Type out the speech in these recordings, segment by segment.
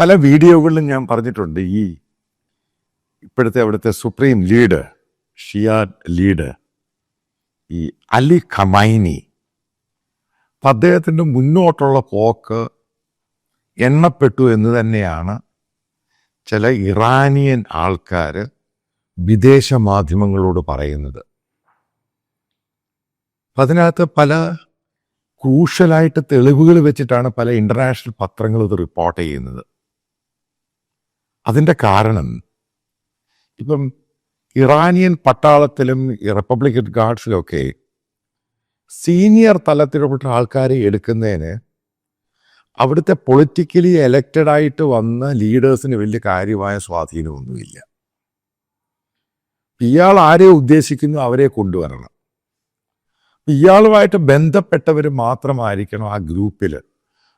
പല വീഡിയോകളിലും ഞാൻ പറഞ്ഞിട്ടുണ്ട് ഈ ഇപ്പോഴത്തെ അവിടുത്തെ സുപ്രീം ലീഡ് ഷിയാ ലീഡ് ഈ അലി ഖമൈനി അപ്പം അദ്ദേഹത്തിന്റെ മുന്നോട്ടുള്ള പോക്ക് എണ്ണപ്പെട്ടു എന്ന് തന്നെയാണ് ചില ഇറാനിയൻ ആൾക്കാർ വിദേശ മാധ്യമങ്ങളോട് പറയുന്നത്. അപ്പം അതിനകത്ത് പല ക്രൂഷ്യലായിട്ട് തെളിവുകൾ വെച്ചിട്ടാണ് പല ഇന്റർനാഷണൽ പത്രങ്ങൾ ഇത് റിപ്പോർട്ട് ചെയ്യുന്നത്. അതിന്റെ കാരണം ഇപ്പം ഇറാനിയൻ പട്ടാളത്തിലും റിപ്പബ്ലിക്കൻ ഗാർഡ്സിലൊക്കെ സീനിയർ തലത്തിലുള്ള ആൾക്കാരെ എടുക്കുന്നതിന് അവിടുത്തെ പൊളിറ്റിക്കലി എലക്റ്റഡ് ആയിട്ട് വന്ന ലീഡേഴ്സിന് വലിയ കാര്യമായ സ്വാധീനമൊന്നുമില്ല. ഇയാൾ ആരെ ഉദ്ദേശിക്കുന്നു അവരെ കൊണ്ടുവരണം. ഇയാളുമായിട്ട് ബന്ധപ്പെട്ടവർ മാത്രമായിരിക്കണം ആ ഗ്രൂപ്പിൽ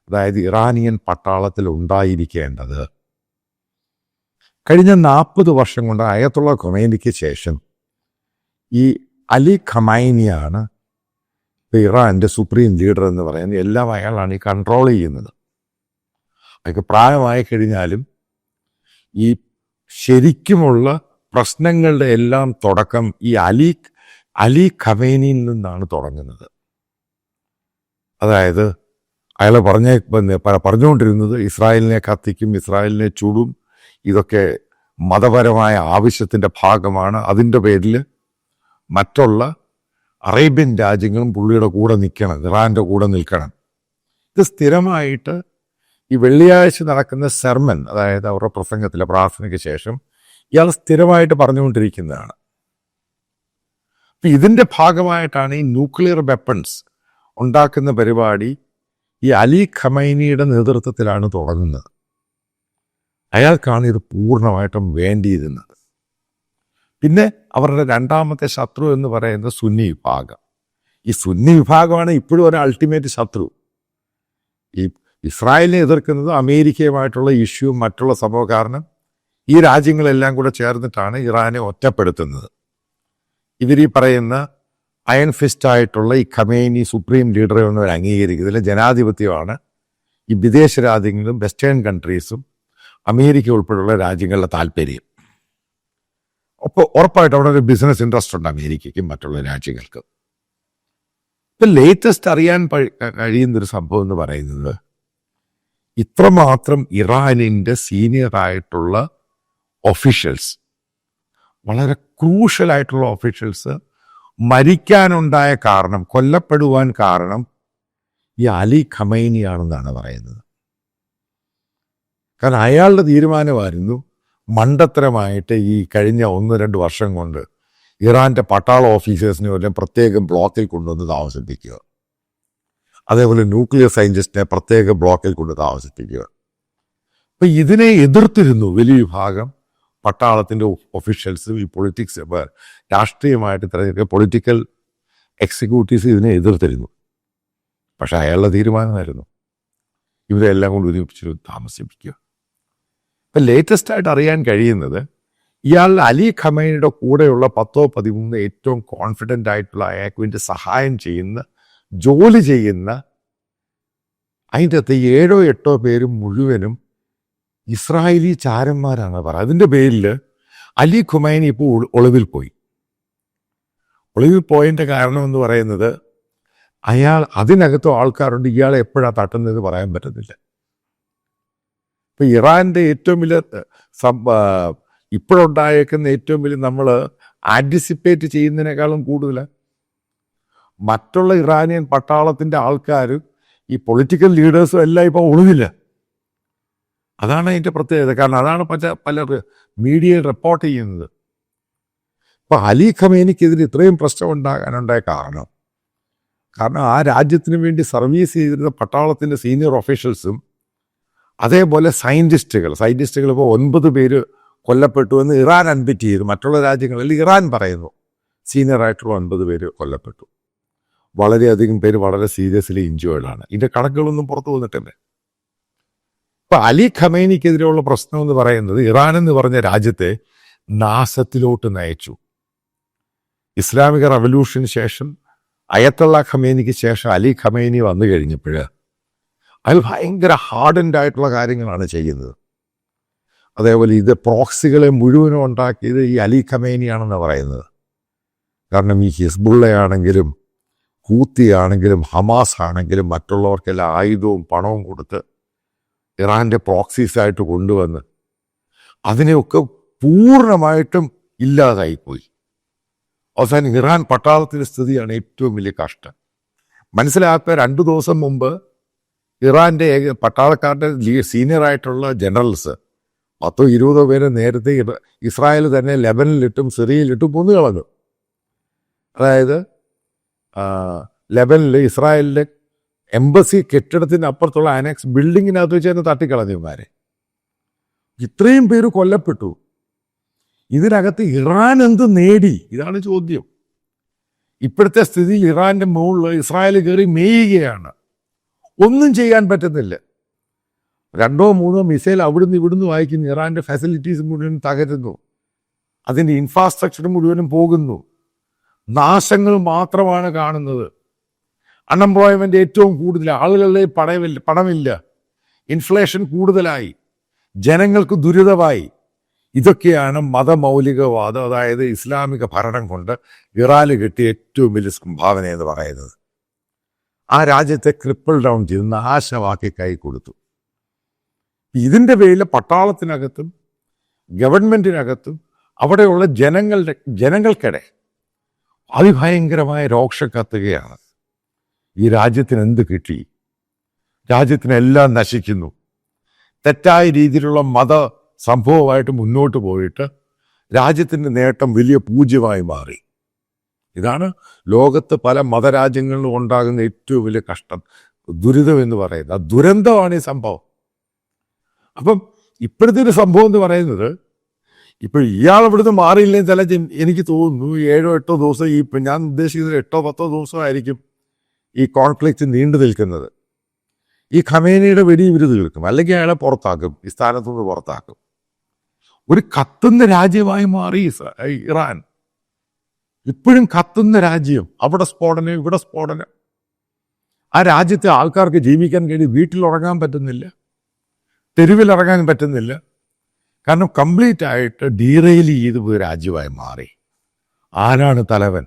അതായത് ഇറാനിയൻ പട്ടാളത്തിൽ ഉണ്ടായിരിക്കേണ്ടത് കഴിഞ്ഞ നാൽപ്പത് വർഷം കൊണ്ട് അയത്തുള്ള ഖൊമൈനിക്ക് ശേഷം ഈ അലി ഖമൈനിയാണ് ഇറാന്റെ സുപ്രീം ലീഡർ എന്ന് പറയുന്നത്. എല്ലാം അയാളാണ് ഈ കൺട്രോൾ ചെയ്യുന്നത്. അയാൾക്ക് പ്രായമായി കഴിഞ്ഞാലും ഈ ശരിക്കുമുള്ള പ്രശ്നങ്ങളുടെ എല്ലാം തുടക്കം ഈ അലി അലി ഖമൈനിയിൽ നിന്നാണ് തുടങ്ങുന്നത്. അതായത് അയാൾ പറഞ്ഞ പറഞ്ഞുകൊണ്ടിരുന്നത് ഇസ്രായേലിനെ കത്തിക്കും ഇസ്രായേലിനെ ചൂടും ഇതൊക്കെ മതപരമായ ആവശ്യത്തിന്റെ ഭാഗമാണ്. അതിന്റെ പേരിൽ മറ്റുള്ള അറേബ്യൻ രാജ്യങ്ങളും പുള്ളിയുടെ കൂടെ നിൽക്കണം ഇറാന്റെ കൂടെ നിൽക്കണം. ഇത് സ്ഥിരമായിട്ട് ഈ വെള്ളിയാഴ്ച നടക്കുന്ന സെർമൻ അതായത് അവരുടെ പ്രസംഗത്തിലെ പ്രാർത്ഥനയ്ക്ക് ശേഷം ഇയാൾ സ്ഥിരമായിട്ട് പറഞ്ഞുകൊണ്ടിരിക്കുന്നതാണ്. അപ്പം ഇതിന്റെ ഭാഗമായിട്ടാണ് ഈ ന്യൂക്ലിയർ വെപ്പൺസ് ഉണ്ടാക്കുന്ന പരിപാടി ഈ അലി ഖമൈനിയുടെ നേതൃത്വത്തിലാണ് തുടങ്ങുന്നത്. അയാൾക്കാണ് ഇത് പൂർണമായിട്ടും വേണ്ടിയിരുന്നത്. പിന്നെ അവരുടെ രണ്ടാമത്തെ ശത്രു എന്ന് പറയുന്നത് സുന്നി വിഭാഗം. ഈ സുന്നി വിഭാഗമാണ് ഇപ്പോഴും ഒരു അൾട്ടിമേറ്റ് ശത്രു. ഈ ഇസ്രായേലിനെ എതിർക്കുന്നത് അമേരിക്കയുമായിട്ടുള്ള ഇഷ്യൂ മറ്റുള്ള സംഭവം കാരണം ഈ രാജ്യങ്ങളെല്ലാം കൂടെ ചേർന്നിട്ടാണ് ഇറാനെ ഒറ്റപ്പെടുത്തുന്നത്. ഇവർ ഈ പറയുന്ന അയൺ ഫിസ്റ്റ് ആയിട്ടുള്ള ഈ ഖമേനി സുപ്രീം ലീഡറെ ഒന്നും അംഗീകരിക്കുന്നില്ല ജനാധിപത്യമാണ് ഈ വിദേശ രാജ്യങ്ങളും വെസ്റ്റേൺ കൺട്രീസും അമേരിക്ക ഉൾപ്പെടെയുള്ള രാജ്യങ്ങളുടെ താല്പര്യം. അപ്പോൾ ഉറപ്പായിട്ട് അവിടെ ഒരു ബിസിനസ് ഇൻട്രസ്റ്റ് ഉണ്ട് അമേരിക്കയ്ക്കും മറ്റുള്ള രാജ്യങ്ങൾക്കും. ഇപ്പം ലേറ്റസ്റ്റ് അറിയാൻ കഴിയുന്നൊരു സംഭവം എന്ന് പറയുന്നത് ഇത്രമാത്രം ഇറാനിന്റെ സീനിയറായിട്ടുള്ള ഒഫീഷ്യൽസ് വളരെ ക്രൂഷ്യലായിട്ടുള്ള ഒഫീഷ്യൽസ് മരിക്കാനുണ്ടായ കാരണം കൊല്ലപ്പെടുവാൻ കാരണം ഈ അലി ഖമൈനിയാണെന്നാണ് പറയുന്നത്. കാരണം അയാളുടെ തീരുമാനമായിരുന്നു മണ്ടത്തരമായിട്ട് ഈ കഴിഞ്ഞ ഒന്ന് രണ്ട് വർഷം കൊണ്ട് ഇറാന്റെ പട്ടാള ഓഫീസേഴ്സിനെ വല്ലതും പ്രത്യേകം ബ്ലോക്കിൽ കൊണ്ടുവന്ന് താമസിപ്പിക്കുക. അതേപോലെ ന്യൂക്ലിയർ സയന്റിസ്റ്റിനെ പ്രത്യേക ബ്ലോക്കിൽ കൊണ്ട് താമസിപ്പിക്കുക. അപ്പം ഇതിനെ എതിർത്തിരുന്നു വലിയ വിഭാഗം പട്ടാളത്തിന്റെ ഒഫീഷ്യൽസും ഈ പൊളിറ്റിക്സ് രാഷ്ട്രീയമായിട്ട് തിരഞ്ഞെടുക്കുക പൊളിറ്റിക്കൽ എക്സിക്യൂട്ടീവ്സ് ഇതിനെ എതിർത്തിരുന്നു. പക്ഷേ അയാളുടെ തീരുമാനമായിരുന്നു. ഇവരെല്ലാം കൊണ്ട് ഒരുമിച്ച് താമസിപ്പിക്കുക. ഇപ്പം ലേറ്റസ്റ്റ് ആയിട്ട് അറിയാൻ കഴിയുന്നത് ഇയാൾ അലി ഖമൈനിയുടെ കൂടെയുള്ള പത്തോ പതിമൂന്നോ ഏറ്റവും കോൺഫിഡന്റ് ആയിട്ടുള്ള അയാൾക്ക് വേണ്ടി സഹായം ചെയ്യുന്ന ജോലി ചെയ്യുന്ന അതിന്റെ അകത്ത് ഏഴോ എട്ടോ പേര് മുഴുവനും ഇസ്രായേലി ചാരന്മാരാണ് പറ അതിന്റെ പേരിൽ അലി ഖുമൈനി ഇപ്പോൾ ഒളി- ഒളിവിൽ പോയി. ഒളിവിൽ പോയതിന്റെ കാരണം എന്ന് പറയുന്നത് അയാൾ അതിനകത്തും ആൾക്കാരുണ്ട് ഇയാളെ എപ്പോഴാണ് തട്ടുന്നത് പറയാൻ പറ്റുന്നില്ല ഇപ്പൊ ഇറാന്റെ ഏറ്റവും വലിയ ഇപ്പോഴുണ്ടായേക്കുന്ന ഏറ്റവും വലിയ നമ്മൾ ആന്റിസിപ്പേറ്റ് ചെയ്യുന്നതിനേക്കാളും കൂടുതൽ മറ്റുള്ള ഇറാനിയൻ പട്ടാളത്തിന്റെ ആൾക്കാരും ഈ പൊളിറ്റിക്കൽ ലീഡേഴ്സും എല്ലാം ഇപ്പോൾ ഒളിവില്ല അതാണ് അതിന്റെ പ്രത്യേകത. കാരണം അതാണ് പല പല മീഡിയ റിപ്പോർട്ട് ചെയ്യുന്നത്. ഇപ്പം അലി ഖമേനിക്കെതിരെ ഇത്രയും പ്രശ്നം ഉണ്ടാകാനുണ്ടായ കാരണം കാരണം ആ രാജ്യത്തിന് വേണ്ടി സർവീസ് ചെയ്തിരുന്ന പട്ടാളത്തിന്റെ സീനിയർ ഒഫീഷ്യൽസും അതേപോലെ സയന്റിസ്റ്റുകൾ സയന്റിസ്റ്റുകൾ ഇപ്പോൾ ഒൻപത് പേര് കൊല്ലപ്പെട്ടു എന്ന് ഇറാൻ അഡ്മിറ്റ് ചെയ്തു. മറ്റുള്ള രാജ്യങ്ങളിൽ ഇറാൻ പറയുന്നു. സീനിയർ ആയിട്ടുള്ള ഒൻപത് പേര് കൊല്ലപ്പെട്ടു. വളരെയധികം പേര് വളരെ സീരിയസ്ലി ആണ്. ഇതിന്റെ കണക്കുകളൊന്നും പുറത്തു വന്നിട്ടില്ല. ഇപ്പം അലി ഖമേനിക്കെതിരെയുള്ള പ്രശ്നം എന്ന് പറയുന്നത് ഇറാൻ എന്ന് പറഞ്ഞ രാജ്യത്തെ നാശത്തിലോട്ട് നയിച്ചു. ഇസ്ലാമിക റവല്യൂഷന് ശേഷം അയത്തള്ള ഖമേനിക്ക് ശേഷം അലി ഖമേനി വന്നു കഴിഞ്ഞപ്പോൾ അയാൾ ഭയങ്കര ഹാർഡൻഡ് ആയിട്ടുള്ള കാര്യങ്ങളാണ് ചെയ്യുന്നത്. അതേപോലെ ഇത് പ്രോക്സികളെ മുഴുവനും ഉണ്ടാക്കിയത് ഈ അലി ഖമേനിയാണെന്ന് പറയുന്നത്. കാരണം ഈ ഹിസ്ബുള്ളയാണെങ്കിലും ഹൂത്തിയാണെങ്കിലും ഹമാസ് ആണെങ്കിലും മറ്റുള്ളവർക്കെല്ലാം ആയുധവും പണവും കൊടുത്ത് ഇറാന്റെ പ്രോക്സീസായിട്ട് കൊണ്ടുവന്ന് അതിനെയൊക്കെ പൂർണമായിട്ടും ഇല്ലാതായിപ്പോയി. അവസാനം ഇറാൻ പട്ടാളത്തിന്റെ സ്ഥിതിയാണ് ഏറ്റവും വലിയ കഷ്ടം. മനസ്സിലാക്കുക രണ്ടു ദിവസം മുമ്പ് ഇറാന്റെ ഏക- പട്ടാളക്കാരുടെ സീനിയർ ആയിട്ടുള്ള ജനറൽസ് പത്തോ ഇരുപതോ പേരെ നേരത്തെ ഇസ്രായേൽ തന്നെ ലെബനിലിട്ടും സിറിയയിലിട്ടും കൊന്നു കളഞ്ഞു. അതായത് ലെബനിൽ ഇസ്രായേലിലെ എംബസി കെട്ടിടത്തിന് അപ്പുറത്തുള്ള അനക്സ് ബിൽഡിങ്ങിനകത്ത് വെച്ച് തന്നെ തട്ടിക്കളഞ്ഞുമാരെ ഇത്രയും പേര് കൊല്ലപ്പെട്ടു. ഇതിനകത്ത് ഇറാൻ എന്ത് നേടി? ഇതാണ് ചോദ്യം. ഇപ്പോഴത്തെ സ്ഥിതിയിൽ ഇറാന്റെ മുകളിൽ ഇസ്രായേൽ കയറി മേയുകയാണ്. ഒന്നും ചെയ്യാൻ പറ്റുന്നില്ല. രണ്ടോ മൂന്നോ മിസൈൽ അവിടുന്ന് ഇവിടുന്ന് വായിക്കുന്നു. ഇറാന്റെ ഫെസിലിറ്റീസ് മുഴുവൻ തകരുന്നു. അതിന്റെ ഇൻഫ്രാസ്ട്രക്ചർ മുഴുവനും പോകുന്നു. നാശങ്ങൾ മാത്രമാണ് കാണുന്നത്. അൺഎംപ്ലോയ്മെന്റ് ഏറ്റവും കൂടുതൽ. ആളുകളുടെ പണമില്ല പണമില്ല. ഇൻഫ്ലേഷൻ കൂടുതലായി. ജനങ്ങൾക്ക് ദുരിതമായി. ഇതൊക്കെയാണ് മതമൗലികവാദം അതായത് ഇസ്ലാമിക ഭരണം കൊണ്ട് ഇറാന് കിട്ടിയ ഏറ്റവും വലിയ സംഭാവന എന്ന് പറയുന്നത്. ആ രാജ്യത്തെ ക്രിപ്പിൾ ഡൗൺ ചെയ്ത് നാശമാക്കി കൈ കൊടുത്തു. ഇതിന്റെ പേരിൽ പട്ടാളത്തിനകത്തും ഗവൺമെന്റിനകത്തും അവിടെയുള്ള ജനങ്ങളുടെ ജനങ്ങൾക്കിടെ അതിഭയങ്കരമായ രോക്ഷം കത്തുകയാണ്. ഈ രാജ്യത്തിന് എന്ത് കിട്ടി? രാജ്യത്തിനെല്ലാം നശിക്കുന്നു. തെറ്റായ രീതിയിലുള്ള മത സംഭവമായിട്ട് മുന്നോട്ട് പോയിട്ട് രാജ്യത്തിന്റെ നേട്ടം വലിയ പൂജ്യമായി മാറി. ഇതാണ് ലോകത്ത് പല മതരാജ്യങ്ങളിലും ഉണ്ടാകുന്ന ഏറ്റവും വലിയ കഷ്ടം. ദുരിതം എന്ന് പറയുന്നത്. ആ ദുരന്തമാണ് ഈ സംഭവം. അപ്പം ഇപ്പോഴത്തെ ഒരു സംഭവം എന്ന് പറയുന്നത് ഇപ്പോൾ ഇയാൾ ഇവിടുന്ന് മാറിയില്ലെങ്കിൽ ചില എനിക്ക് തോന്നുന്നു ഏഴോ എട്ടോ ദിവസം ഈ ഞാൻ ഉദ്ദേശിക്കുന്നത് എട്ടോ പത്തോ ദിവസമായിരിക്കും ഈ കോൺഫ്ലിക്റ്റ് നീണ്ടു നിൽക്കുന്നത്. ഈ ഖമേനയുടെ വെടി ഇവർ തീർക്കും അല്ലെങ്കിൽ അയാളെ പുറത്താക്കും. ഈ സ്ഥാനത്തുനിന്ന് പുറത്താക്കും. ഒരു കത്തുന്ന രാജ്യമായി മാറി ഇറാൻ. ഇപ്പോഴും കത്തുന്ന രാജ്യം അവിടെ സ്ഫോടനം ഇവിടെ സ്ഫോടനം. ആ രാജ്യത്തെ ആൾക്കാർക്ക് ജീവിക്കാൻ കഴിയും. വീട്ടിൽ ഉറങ്ങാൻ പറ്റുന്നില്ല. തെരുവിൽ ഇറങ്ങാൻ പറ്റുന്നില്ല. കാരണം കംപ്ലീറ്റ് ആയിട്ട് ഡീറെയിൽ ചെയ്ത് പോയി രാജ്യമായി മാറി. ആരാണ് തലവൻ?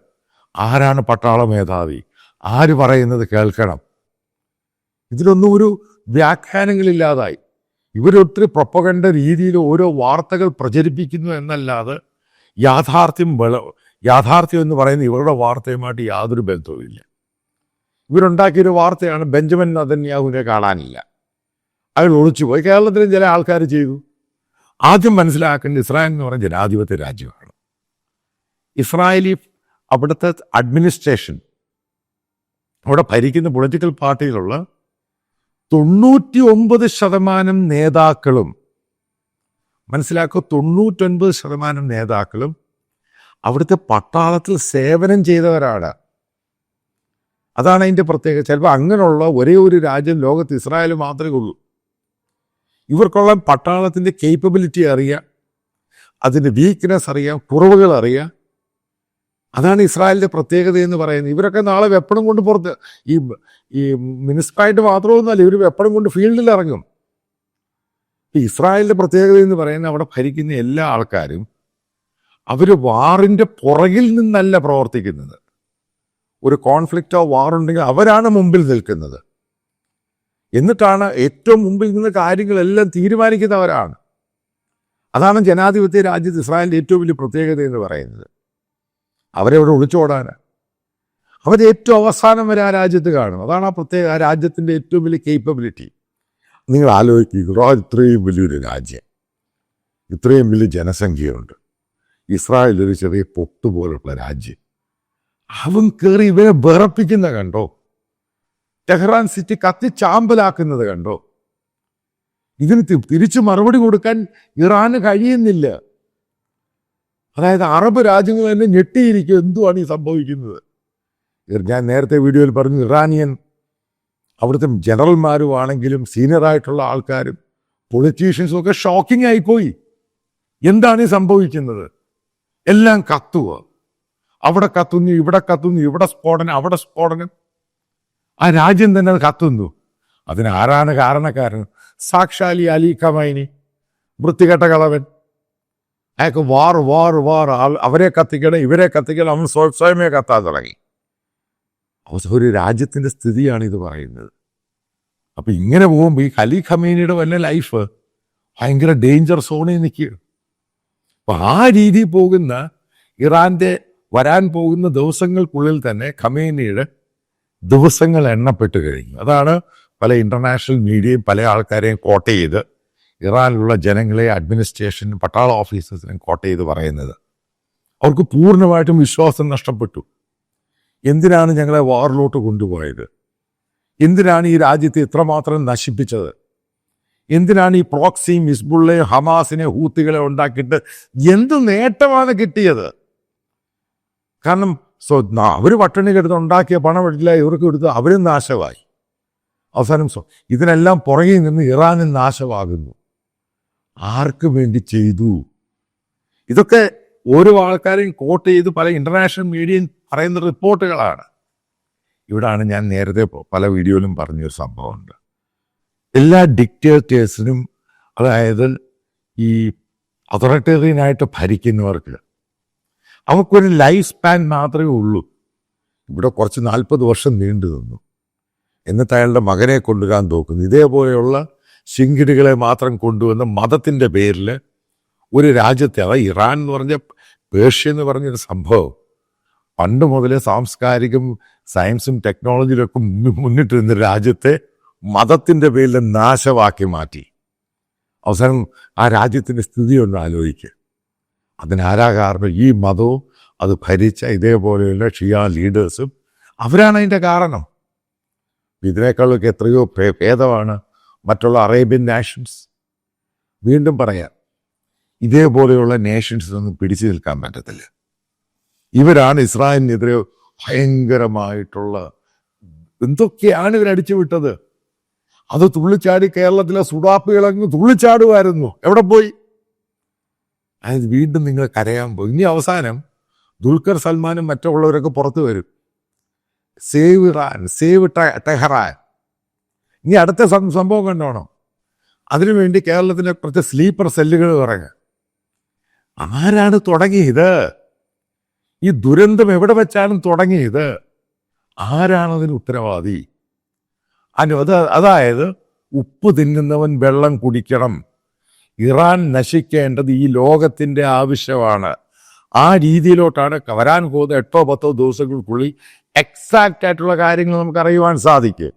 ആരാണ് പട്ടാള മേധാവി? ആര് പറയുന്നത് കേൾക്കണം. ഇതിലൊന്നും ഒരു വ്യാഖ്യാനങ്ങളില്ലാതായി. ഇവരൊത്തിരി പ്രൊപ്പകണ്ട രീതിയിൽ ഓരോ വാർത്തകൾ പ്രചരിപ്പിക്കുന്നു എന്നല്ലാതെ യാഥാർത്ഥ്യം വെള യാഥാർത്ഥ്യം എന്ന് പറയുന്ന ഇവരുടെ വാർത്തയുമായിട്ട് യാതൊരു ബന്ധവുമില്ല. ഇവരുണ്ടാക്കിയൊരു വാർത്തയാണ് ബെഞ്ചമിൻ നദന്യാഹുവിനെ കാണാനില്ല. അയാൾ ഒളിച്ചുപോയി. കേരളത്തിലും ചില ആൾക്കാർ ചെയ്തു. ആദ്യം മനസ്സിലാക്കേണ്ട ഇസ്രായേൽ എന്ന് പറഞ്ഞ ജനാധിപത്യ രാജ്യമാണ്. ഇസ്രായേലി അവിടുത്തെ അഡ്മിനിസ്ട്രേഷൻ അവിടെ ഭരിക്കുന്ന പൊളിറ്റിക്കൽ പാർട്ടിയിലുള്ള തൊണ്ണൂറ്റി ഒമ്പത് ശതമാനം നേതാക്കളും മനസ്സിലാക്കുക തൊണ്ണൂറ്റൊൻപത് ശതമാനം നേതാക്കളും അവിടുത്തെ പട്ടാളത്തിൽ സേവനം ചെയ്തവരാണ്. അതാണ് അതിന്റെ പ്രത്യേകത. ചിലപ്പോൾ അങ്ങനെയുള്ള ഒരേ ഒരു രാജ്യം ലോകത്ത് ഇസ്രായേൽ മാത്രമേ ഉള്ളൂ. ഇവർക്കുള്ള പട്ടാളത്തിന്റെ കേപ്പബിലിറ്റി അറിയാം. അതിന്റെ വീക്ക്നെസ് അറിയാം. കുറവുകൾ അറിയാം. അതാണ് ഇസ്രായേലിന്റെ പ്രത്യേകത എന്ന് പറയുന്നത്. ഇവരൊക്കെ നാളെ വെപ്പണം കൊണ്ട് പുറത്ത് ഈ ഈ മുനിസിപ്പാലിറ്റി മാത്രമൊന്നുമല്ല ഇവർ വെപ്പണം കൊണ്ട് ഫീൽഡിൽ ഇറങ്ങും. ഇസ്രായേലിന്റെ പ്രത്യേകത എന്ന് പറയുന്നത് അവിടെ ഭരിക്കുന്ന എല്ലാ ആൾക്കാരും അവർ വാറിന്റെ പുറകിൽ നിന്നല്ല പ്രവർത്തിക്കുന്നത്. ഒരു കോൺഫ്ലിക്റ്റോ വാറുണ്ടെങ്കിൽ അവരാണ് മുമ്പിൽ നിൽക്കുന്നത്. എന്നിട്ടാണ് ഏറ്റവും മുമ്പിൽ നിന്ന് കാര്യങ്ങളെല്ലാം തീരുമാനിക്കുന്നവരാണ് അതാണ് ജനാധിപത്യ രാജ്യത്ത് ഇസ്രായേലിന്റെ ഏറ്റവും വലിയ പ്രത്യേകത എന്ന് പറയുന്നത്. അവരെവിടെ ഒളിച്ചോടാനാണ് അവർ ഏറ്റവും അവസാനം വരെ ആ രാജ്യത്ത് കാണും. അതാണ് ആ പ്രത്യേക ആ രാജ്യത്തിന്റെ ഏറ്റവും വലിയ കേപ്പബിലിറ്റി നിങ്ങൾ ആലോചിക്കുക ഇത്രയും വലിയൊരു രാജ്യം. ഇത്രയും വലിയ ജനസംഖ്യയുണ്ട്. ഇസ്രായേൽ ഒരു ചെറിയ പൊട്ട് പോലുള്ള രാജ്യം. അവൻ കയറി ഇവരെ വിറപ്പിക്കുന്ന കണ്ടോ? ടെഹ്റാൻ സിറ്റി കത്തി ചാമ്പലാക്കുന്നത് കണ്ടോ? ഇതിന് തിരിച്ചു മറുപടി കൊടുക്കാൻ ഇറാന് കഴിയുന്നില്ല. അതായത് അറബ് രാജ്യങ്ങൾ തന്നെ ഞെട്ടിയിരിക്കും. എന്തുവാണ് ഈ സംഭവിക്കുന്നത്? ഞാൻ നേരത്തെ വീഡിയോയിൽ പറഞ്ഞു ഇറാനിയൻ അവിടുത്തെ ആണെങ്കിലും സീനിയറായിട്ടുള്ള ആൾക്കാരും പൊളിറ്റീഷ്യൻസും ഒക്കെ ഷോക്കിംഗ് ആയിപ്പോയി. എന്താണ് സംഭവിക്കുന്നത്? എല്ലാം കത്തുക അവിടെ കത്തുന്നു ഇവിടെ കത്തുന്നു ഇവിടെ സ്ഫോടനം അവിടെ സ്ഫോടനം. ആ രാജ്യം തന്നെ അത് കത്തുന്നു. അതിന് ആരാണ് കാരണക്കാരൻ? സാക്ഷാലി അലി കമൈനി വൃത്തികെട്ട കളവൻ. അയാൾക്ക് വാർ വാർ വാർ അവരെ കത്തിക്കണം ഇവരെ കത്തിക്കണം അവൻ സ്വയം സ്വയമേ കത്താൻ തുടങ്ങി. ഒരു രാജ്യത്തിന്റെ സ്ഥിതിയാണ് ഇത് പറയുന്നത്. അപ്പൊ ഇങ്ങനെ പോകുമ്പോൾ ഈ അലി ഖമീനിയുടെ വല്ല ലൈഫ് ഭയങ്കര ഡേഞ്ചർ സോണിൽ നിൽക്കുക അപ്പൊ ആ രീതിയിൽ പോകുന്ന ഇറാന്റെ വരാൻ പോകുന്ന ദിവസങ്ങൾക്കുള്ളിൽ തന്നെ ഖമേനിയുടെ ദിവസങ്ങൾ എണ്ണപ്പെട്ട് കഴിഞ്ഞു. അതാണ് പല ഇന്റർനാഷണൽ മീഡിയയും പല ആൾക്കാരെയും കോട്ട് ചെയ്ത് ഇറാനിലുള്ള ജനങ്ങളെ അഡ്മിനിസ്ട്രേഷൻ പട്ടാള ഓഫീസേഴ്സിനും കോട്ട് ചെയ്ത് പറയുന്നത്. അവർക്ക് പൂർണമായിട്ടും വിശ്വാസം നഷ്ടപ്പെട്ടു. എന്തിനാണ് ഞങ്ങളെ വാറിലോട്ട് കൊണ്ടുപോയത്? എന്തിനാണ് ഈ രാജ്യത്തെ ഇത്രമാത്രം നശിപ്പിച്ചത്? എന്തിനാണ് ഈ പ്രോക്സി മിസ്ബുള്ളെ ഹമാസിനെ ഹൂത്തികളെ ഉണ്ടാക്കിയിട്ട് എന്ത് നേട്ടമാണ് കിട്ടിയത്? കാരണം സോ അവർ പട്ടിണി കെടുത്ത് ഉണ്ടാക്കിയ പണം എടുത്തില്ല ഇവർക്ക് എടുത്ത് അവരും നാശമായി. അവസാനം സോ ഇതിനെല്ലാം പുറകിൽ നിന്ന് ഇറാനും നാശമാകുന്നു. ആർക്ക് വേണ്ടി ചെയ്തു? ഇതൊക്കെ ഓരോ ആൾക്കാരെയും കോട്ട് ചെയ്ത് പല ഇന്റർനാഷണൽ മീഡിയയും പറയുന്ന റിപ്പോർട്ടുകളാണ്. ഇവിടാണ് ഞാൻ നേരത്തെ പല വീഡിയോയിലും പറഞ്ഞൊരു സംഭവമുണ്ട്. എല്ലാ ഡിക്റ്റേറ്റേഴ്സിനും അതായത് ഈ അതോറിറ്റേറിയനായിട്ട് ഭരിക്കുന്നവർക്ക് അവർക്കൊരു ലൈഫ് സ്പാൻ മാത്രമേ ഉള്ളൂ. ഇവിടെ കുറച്ച് നാൽപ്പത് വർഷം നീണ്ടു നിന്നു. എന്നിട്ട് അയാളുടെ മകനെ കൊണ്ടുവരാൻ നോക്കുന്നു. ഇതേപോലെയുള്ള ശിങ്കിടികളെ മാത്രം കൊണ്ടുവന്ന് മതത്തിന്റെ പേരിൽ ഒരു രാജ്യത്തെ അതായത് ഇറാൻ എന്ന് പറഞ്ഞ പേർഷ്യ എന്ന് പറഞ്ഞൊരു സംഭവം. പണ്ട് മുതലേ സാംസ്കാരികം സയൻസും ടെക്നോളജിയിലൊക്കെ മുന്നിട്ടിരുന്ന രാജ്യത്തെ മതത്തിന്റെ പേരിൽ നാശമാക്കി മാറ്റി. അവസാനം ആ രാജ്യത്തിന്റെ സ്ഥിതി ഒന്ന് ആലോചിക്കുക അതിനാരാ കാരണം ഈ മതവും അത് ഭരിച്ച ഇതേപോലെയുള്ള ഷിയ ലീഡേഴ്സും അവരാണ് അതിന്റെ കാരണം. ഇതിനേക്കാളൊക്കെ എത്രയോ ഭേദമാണ് മറ്റുള്ള അറേബ്യൻ നാഷൻസ്. വീണ്ടും പറയാം ഇതേപോലെയുള്ള നേഷൻസ് ഒന്നും പിടിച്ചു നിൽക്കാൻ പറ്റത്തില്ല. ഇവരാണ് ഇസ്രായേലിനെതിരെ ഭയങ്കരമായിട്ടുള്ള എന്തൊക്കെയാണ് ഇവരടിച്ചു വിട്ടത്? അത് തുള്ളിച്ചാടി കേരളത്തിലെ സുഡാപ്പികളങ്ങ് തുള്ളിച്ചാടുമായിരുന്നു. എവിടെ പോയി? അതായത് വീണ്ടും നിങ്ങൾ കരയാൻ പോയി. ഇനി അവസാനം ദുൽഖർ സൽമാനും മറ്റുള്ളവരൊക്കെ പുറത്തു വരും. Save Iran save Tehran. ഇനി അടുത്ത സംഭവം കണ്ടോണം. അതിനുവേണ്ടി കേരളത്തിലെ കുറച്ച് സ്ലീപ്പർ സെല്ലുകൾ ഇറങ്ങുക. ആരാണ് തുടങ്ങിയത്? ഈ ദുരന്തം എവിടെ വെച്ചാലും തുടങ്ങിയത്? ആരാണതിന് ഉത്തരവാദി? അനു അത് അതായത് ഉപ്പ് തിന്നുന്നവൻ വെള്ളം കുടിക്കണം. ഇറാൻ നശിക്കേണ്ടത് ഈ ലോകത്തിന്റെ ആവശ്യമാണ്. ആ രീതിയിലോട്ടാണ് വരാൻ പോകുന്ന എട്ടോ പത്തോ ദിവസങ്ങൾക്കുള്ളിൽ എക്സാക്റ്റ് ആയിട്ടുള്ള കാര്യങ്ങൾ നമുക്ക് അറിയുവാൻ സാധിക്കും.